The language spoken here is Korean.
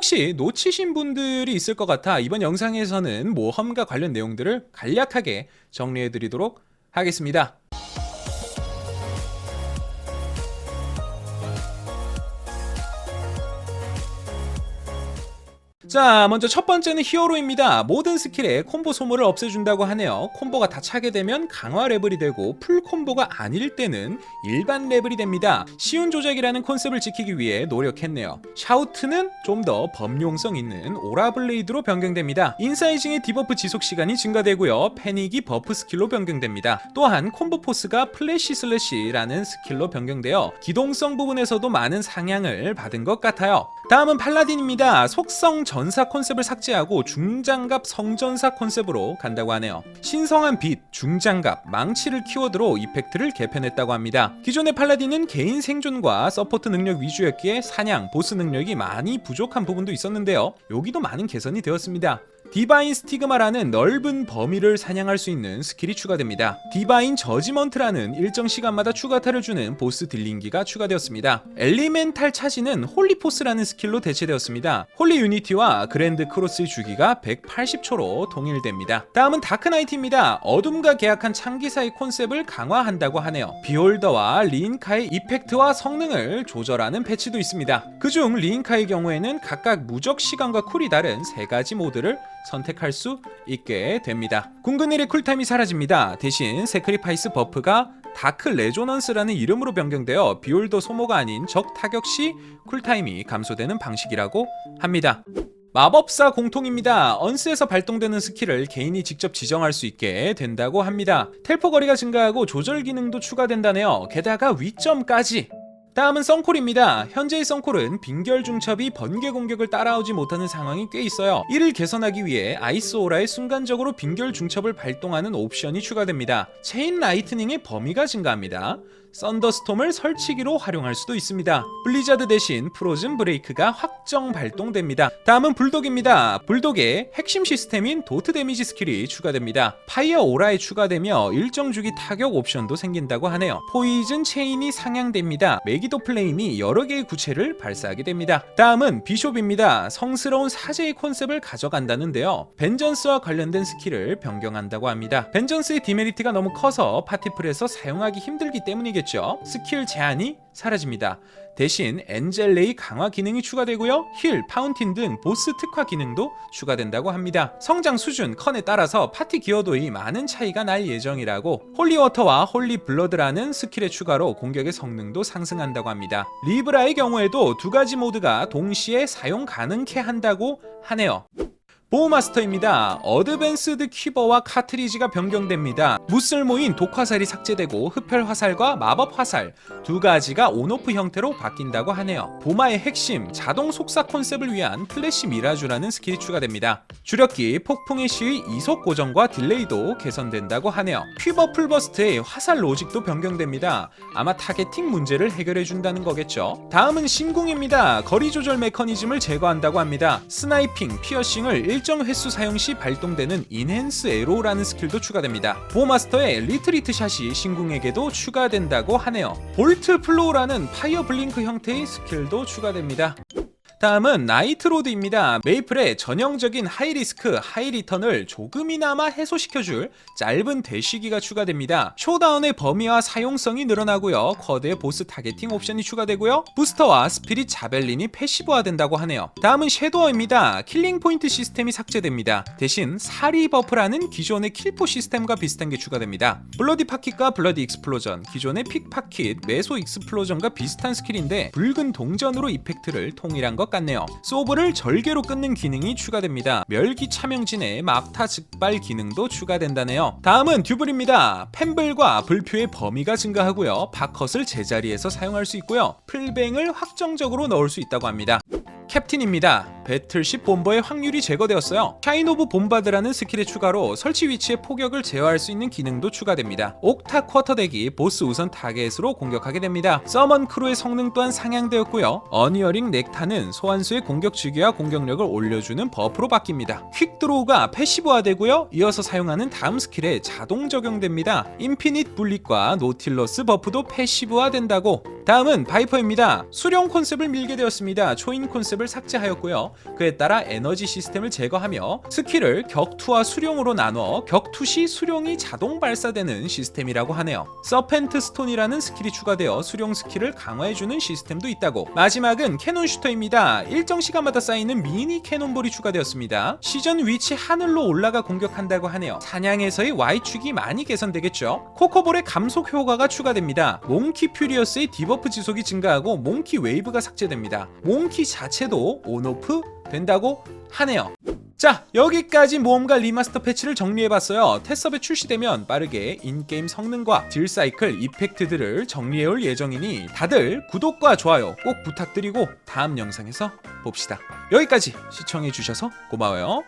혹시 놓치신 분들이 있을 것 같아 이번 영상에서는 모험과 관련 내용들을 간략하게 정리해 드리도록 하겠습니다. 자, 먼저 첫 번째는 히어로입니다. 모든 스킬에 콤보 소모를 없애준다고 하네요. 콤보가 다 차게 되면 강화 레벨이 되고 풀 콤보가 아닐 때는 일반 레벨이 됩니다. 쉬운 조작이라는 컨셉을 지키기 위해 노력했네요. 샤우트는 좀 더 범용성 있는 오라블레이드로 변경됩니다. 인사이징의 디버프 지속 시간이 증가되고요. 패닉이 버프 스킬로 변경됩니다. 또한 콤보 포스가 플래시 슬래시라는 스킬로 변경되어 기동성 부분에서도 많은 상향을 받은 것 같아요. 다음은 팔라딘입니다. 속성 전사 컨셉을 삭제하고 중장갑 성전사 컨셉으로 간다고 하네요. 신성한 빛, 중장갑, 망치를 키워드로 이펙트를 개편했다고 합니다. 기존의 팔라딘은 개인 생존과 서포트 능력 위주였기에 사냥, 보스 능력이 많이 부족한 부분도 있었는데요. 여기도 많은 개선이 되었습니다. 디바인 스티그마라는 넓은 범위를 사냥할 수 있는 스킬이 추가됩니다. 디바인 저지먼트라는 일정 시간마다 추가타를 주는 보스 딜링기가 추가되었습니다. 엘리멘탈 차지는 홀리포스라는 스킬로 대체되었습니다. 홀리 유니티와 그랜드 크로스의 주기가 180초로 동일됩니다. 다음은 다크나이트입니다. 어둠과 계약한 창기사의 콘셉트를 강화한다고 하네요. 비홀더와 리인카의 이펙트와 성능을 조절하는 패치도 있습니다. 그중 리인카의 경우에는 각각 무적 시간과 쿨이 다른 세 가지 모드를 선택할 수 있게 됩니다. 궁극일의 쿨타임이 사라집니다. 대신 세크리파이스 버프가 다크 레조넌스라는 이름으로 변경되어 비올더 소모가 아닌 적 타격 시 쿨타임이 감소되는 방식이라고 합니다. 마법사 공통입니다. 언스에서 발동되는 스킬을 개인이 직접 지정할 수 있게 된다고 합니다. 텔포 거리가 증가하고 조절 기능도 추가된다네요. 게다가 위점까지 다음은 썬콜입니다. 현재의 썬콜은 빙결 중첩이 번개 공격을 따라오지 못하는 상황이 꽤 있어요. 이를 개선하기 위해 아이스 오라에 순간적으로 빙결 중첩을 발동하는 옵션이 추가됩니다. 체인 라이트닝의 범위가 증가합니다. 썬더스톰을 설치기로 활용할 수도 있습니다. 블리자드 대신 프로즌 브레이크가 확정 발동됩니다. 다음은 불독입니다. 불독의 핵심 시스템인 도트 데미지 스킬이 추가됩니다. 파이어 오라에 추가되며 일정 주기 타격 옵션도 생긴다고 하네요. 포이즌 체인이 상향됩니다. 메 기도 플레임이 여러 개의 구체를 발사하게 됩니다. 다음은 비숍입니다. 성스러운 사제의 컨셉을 가져간다는데요. 벤전스와 관련된 스킬을 변경한다고 합니다. 벤전스의 디메리트가 너무 커서 파티풀에서 사용하기 힘들기 때문이겠죠. 스킬 제한이 사라집니다. 대신 엔젤레이 강화 기능이 추가되고요. 힐, 파운틴 등 보스 특화 기능도 추가된다고 합니다. 성장 수준, 컨에 따라서 파티 기여도의 많은 차이가 날 예정이라고 홀리워터와 홀리블러드라는 스킬의 추가로 공격의 성능도 상승한다고 합니다. 리브라의 경우에도 두 가지 모드가 동시에 사용 가능케 한다고 하네요. 보호마스터입니다. 어드밴스드 퀴버와 카트리지가 변경됩니다. 무쓸모인 독화살이 삭제되고 흡혈 화살과 마법 화살 두 가지가 온오프 형태로 바뀐다고 하네요. 보마의 핵심 자동 속사 컨셉을 위한 플래시 미라주라는 스킬이 추가됩니다. 주력기 폭풍의 시의 이속 고정과 딜레이도 개선된다고 하네요. 퀴버 풀버스트의 화살 로직도 변경됩니다. 아마 타겟팅 문제를 해결해 준다는 거겠죠. 다음은 신궁입니다. 거리 조절 메커니즘을 제거한다고 합니다. 스나이핑, 피어싱을 일정 횟수 사용 시 발동되는 인핸스 에로라는 스킬도 추가됩니다. 보마스터의 리트리트 샷이 신궁에게도 추가된다고 하네요. 볼트 플로우라는 파이어 블링크 형태의 스킬도 추가됩니다. 다음은 나이트로드입니다. 메이플의 전형적인 하이리스크, 하이리턴을 조금이나마 해소시켜줄 짧은 대쉬기가 추가됩니다. 쇼다운의 범위와 사용성이 늘어나고요. 쿼드의 보스 타겟팅 옵션이 추가되고요. 부스터와 스피릿 자벨린이 패시브화된다고 하네요. 다음은 섀도어입니다. 킬링 포인트 시스템이 삭제됩니다. 대신 사리 버프라는 기존의 킬포 시스템과 비슷한 게 추가됩니다. 블러디 파킷과 블러디 익스플로전, 기존의 픽 파킷, 메소 익스플로전과 비슷한 스킬인데 붉은 동전으로 이펙트를 통일한 것 같네요. 소브를 절개로 끊는 기능이 추가됩니다. 멸기 차명진의 막타 즉발 기능도 추가된다네요. 다음은 듀블입니다. 펜블과 불표의 범위가 증가하고요. 바컷을 제자리에서 사용할 수 있고요. 풀뱅을 확정적으로 넣을 수 있다고 합니다. 캡틴입니다. 배틀십 본버의 확률이 제거되었어요. 샤인 오브 본바드라는 스킬의 추가로 설치 위치의 포격을 제어할 수 있는 기능도 추가됩니다. 옥타 쿼터 덱이 보스 우선 타겟으로 공격하게 됩니다. 서먼 크루의 성능 또한 상향되었고요. 어니어링 넥타는 소환수의 공격 주기와 공격력을 올려주는 버프로 바뀝니다. 퀵 드로우가 패시브화되고요. 이어서 사용하는 다음 스킬에 자동 적용됩니다. 인피닛 블릿과 노틸러스 버프도 패시브화된다고 다음은 바이퍼입니다. 수령 콘셉트를 밀게 되었습니다. 초인 콘셉트를 삭제하였고요. 그에 따라 에너지 시스템을 제거하며 스킬을 격투와 수룡으로 나눠 격투 시 수룡이 자동 발사되는 시스템이라고 하네요. 서펜트 스톤이라는 스킬이 추가되어 수룡 스킬을 강화해주는 시스템도 있다고. 마지막은 캐논 슈터입니다. 일정 시간마다 쌓이는 미니 캐논볼이 추가되었습니다. 시전 위치 하늘로 올라가 공격한다고 하네요. 사냥에서의 Y축이 많이 개선되겠죠. 코코볼의 감속 효과가 추가됩니다. 몽키 퓨리어스의 디버 프 지속이 증가하고 몽키 웨이브가 삭제됩니다. 몽키 자체도 온오프 된다고 하네요. 자 여기까지 모험가 리마스터 패치를 정리해봤어요 테스업에 출시되면 빠르게 인게임 성능과 딜 사이클 이펙트들을 정리해올 예정이니 다들 구독과 좋아요 꼭 부탁드리고 다음 영상에서 봅시다 여기까지 시청해주셔서 고마워요